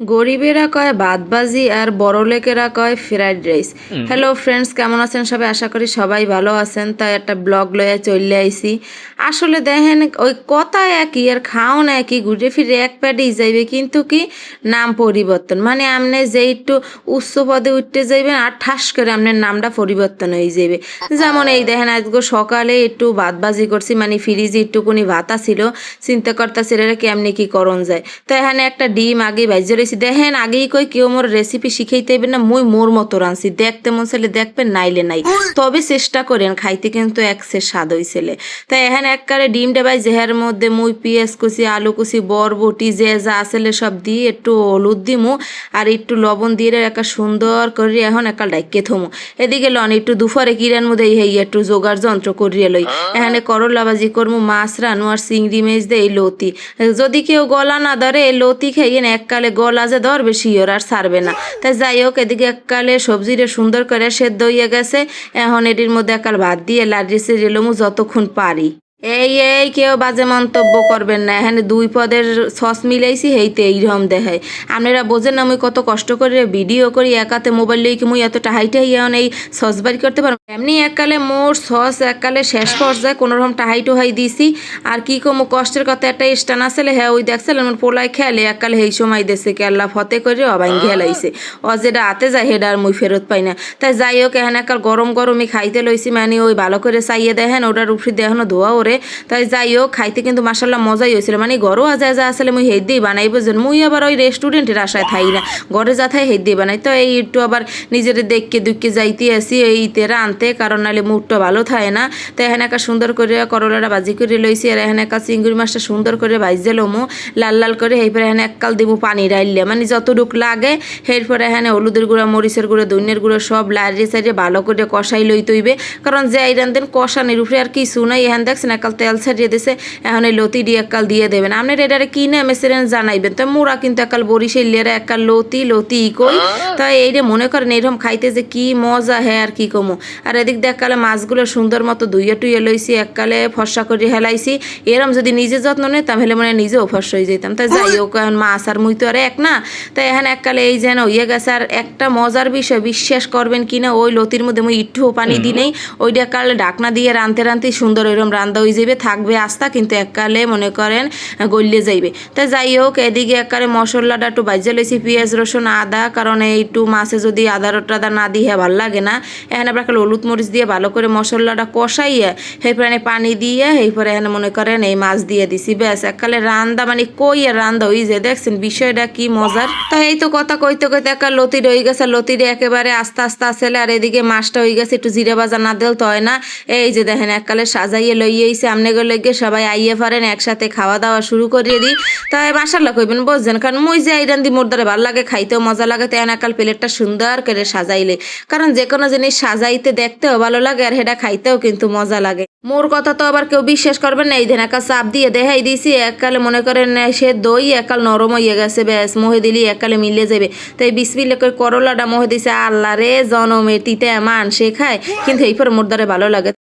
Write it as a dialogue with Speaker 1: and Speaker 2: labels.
Speaker 1: গরিবেরা কয় বাদবাজি আর বড়লোকেরা কয় fried rice hello friends কেমন আছেন সবাই? আশা করি সবাই ভালো আছেন। তাই একটা ব্লগ লয়ে চলে আইছি। আসলে দেখেন ওই কথা একই আর খাওন একই ঘুরে ফিরে এক প্যাডেই যাইবে। কিন্তু কি? নাম পরিবর্তন। মানে আপনি যে একটু উচ্চ পদে উঠতে যাইবেন আর ঠাস করে আপনার নামটা পরিবর্তন হয়ে যাবে যেমন এই দেখেন আজকে সকালে একটু ভাতবাজি করছি মানে ফ্রিজে একটুকুনি ভাতা ছিল চিন্তা করতেছি রে কেমনি কি করণ যায়। তো এখানে একটা ডিম আগে ভাইজে রয়েছি দেখেন, আগেই কই কেউ মোর রেসিপি শিখাইতে না, মুই মোর মতো রাঁধছি। দেখতে মন চাইলে দেখবেন, নাইলে নাই। তবে চেষ্টা করেন, খাইতে কিন্তু একসে স্বাদ হইছিলে তো এখানে একবারে ডিমটা ভাই, জেহার মধ্যে মুই পেঁয়াজ কুচি, আলু কুচি, বরবটি, যে যা আসলে সব দিয়ে একটু হলুদ দিমু, আর একটু লবণ দিয়ে একটা সুন্দর করে, এখন একটা ডাইকে থমু। এদিকে লন, একটু দুপুরে কিরার মধ্যে এই একটু জোগাড় যন্ত্র করিয়ে লই। এখানে করলা ভাজি করমু, মাছ রানু, আর চিংড়ি, মেজ দে এই লতি। যদি কেউ গলা না ধরে, এই লতি খাইয়ে না, এককালে গলা যে ধরবে শিওর আর ছাড়বে না। তাই যাই হোক, এদিকে এককালে সবজিরে সুন্দর করে সেদ্ধ হইয়া গেছে। এখন এটির মধ্যে একাল ভাত দিয়ে লাড়িয়েছে লমু যতক্ষণ পারি। এই এই কেউ বাজে মন্তব্য করবেন না। এখানে দুই পদের সস মিলাইছি, হেইতে এইরকম দেখায়। আপনারা বোঝেন না মুই কত কষ্ট করে ভিডিও করি, একাতে মোবাইল লইকে মুই এত টাহাইটা এখন এই সস বাড়ি করতে পারব এমনি এককালে মোর সস এককালে শেষ পর্যায়ে কোনো রকম টাহাই টুহাই দিছি। আর কি কমু কষ্টের কথা একটা স্টান আসলে হ্যাঁ ওই দেখছিল আমার পোলায় খেলে, এককালে এই সময় দেশে কেল্লা ফতে করে অবাই খেলাইছে ও যেটা হাতে যায় হেডা আর মুই ফেরত পাই না। তাই যাই হোক, এখানে একাল গরম গরমই খাইতে লইছি মানে ওই ভালো করে চাইয়ে দেখেন, ওটার উপরে দেখানো ধোয়া ওরে তাই যাই হোক, খাইতে কিন্তু মাসাল্লাহ মজাই হয়েছিল। মানে ঘরও যা যা আসলে মুই হেদ দিয়ে বানাই বুঝলেন মুই আবার ওই রেস্টুরেন্টের আশায় থাই না। ঘরে যা থাই হেদ দিয়ে বানাই। তো এই একটু আবার নিজের দেখকে দুঃখে যাইতে আসি এই তেরা আনতে, কারণ নাহলে মুখটা ভালো থাকে না। তো এখানে একটা সুন্দর করে করলাটা ভাজি করে লইছি, আর এখানে একটা চিংড়ি মাছটা সুন্দর করে ভাইজে লমু। লাল লাল করে এরপরে এখানে এককাল দিব পানি ডাইলে মানে যতটুক লাগে এরপরে এখানে হলুদের গুঁড়া, মরিচের গুঁড়া দইনের গুঁড়া সব লাড়িয়ে সাইডে ভালো করে কষাই লই তৈবে কারণ যে আইরান দেন কষানির উপরে আর কিছু নাই। এখান দেখছেন একাল তেল ছাড়িয়ে দিছে এখন এই লতি দিয়ে একাল দিয়ে দেবেন। আপনার এটারে কি না মেসেরেন জানাইবেন। তো মোরা কিন্তু একাল বরিশাল লিয়ারে একাল লতি লতি কই। তাই এইটা মনে করেন এরকম খাইতে যে কি মজা হ্যাঁ আর কি কমু। আর এদিক দিয়ে একালে মাছগুলো সুন্দর মতো ধুইয়ে টুইয়ে লইছি এককালে ফর্সা করে হেলাইছি। এরম যদি নিজে যত্ন নিতাম হলে মানে নিজেও ফর্সা হয়ে যেতাম তাই যাই হোক এখন মাছ আর মুই তো আর এক না। তাই এখন এককালে এই যেন ইয়ে গেছে আর একটা মজার বিষয় বিশ্বাস করবেন কি না ওই লতির মধ্যে মুই ইট্টু পানি দিই নেই। ওইটা কালে ডাকনা দিয়ে রানতে রানতে সুন্দর এরম রান্দা হয়ে যাবে থাকবে আস্তা কিন্তু এককালে মনে করেন গলিয়ে যাইবে। তাই যাই হোক, এদিকে এককালে মশলাটা একটু বাজে লইছি, পেঁয়াজ, রসুন, আদা, কারণ একটু মাছে যদি আদা টাদা না দিয়ে ভালো লাগে না। এখানে খালি হলুদ মরিচ দিয়ে ভালো করে মশলাটা কষাইয়ে এরপরে পানি দিয়ে এরপরে এখানে মনে করেন এই মাছ দিয়ে দিছি। ব্যাস, এককালে রান্দা মানে কই আর রান্দা ওই যে, দেখছেন বিষয়টা কি মজার। তো এই তো কথা কইতে কইতে একটা লতি রয়ে গেছে, লতিরে একেবারে আস্তে আস্তে আসলে আর এদিকে মাছটা হয়ে গেছে, একটু জিরে ভাজা না দিল তো হয় না। এই যে দেখেন, এককালে সাজাইয়ে লইয়ে আমনে গেলে গিয়ে সবাই আইয়ে পারেন, একসাথে খাওয়া দাওয়া শুরু করিয়ে দিই। তাই মাসাল্লাহ কইবেন বুঝছেন কারণ মুই যে আইরান দি মোর দ্বারা ভালো লাগে, খাইতেও মজা লাগে, তাই একাল প্লেটটা সুন্দর করে সাজাইলে। কারণ যে কোনো জিনিস সাজাইতে দেখতেও ভালো লাগে, আর সেটা খাইতেও কিন্তু মজা লাগে। মোর কথা তো আবার কেউ বিশ্বাস করবেন না, এই দিন একা চাপ দিয়ে দেখাই দিছি, এককালে মনে করেন সে দই একাল নরম হয়ে গেছে, ব্যাস মোহে দিলি এককালে মিলে যাবে। তাই বিসমিল্লা করে করলাটা মোহে দিছে আল্লাহ রে জনমে তিতে মান সে খায় কিন্তু এই পরে মোর ভালো লাগে।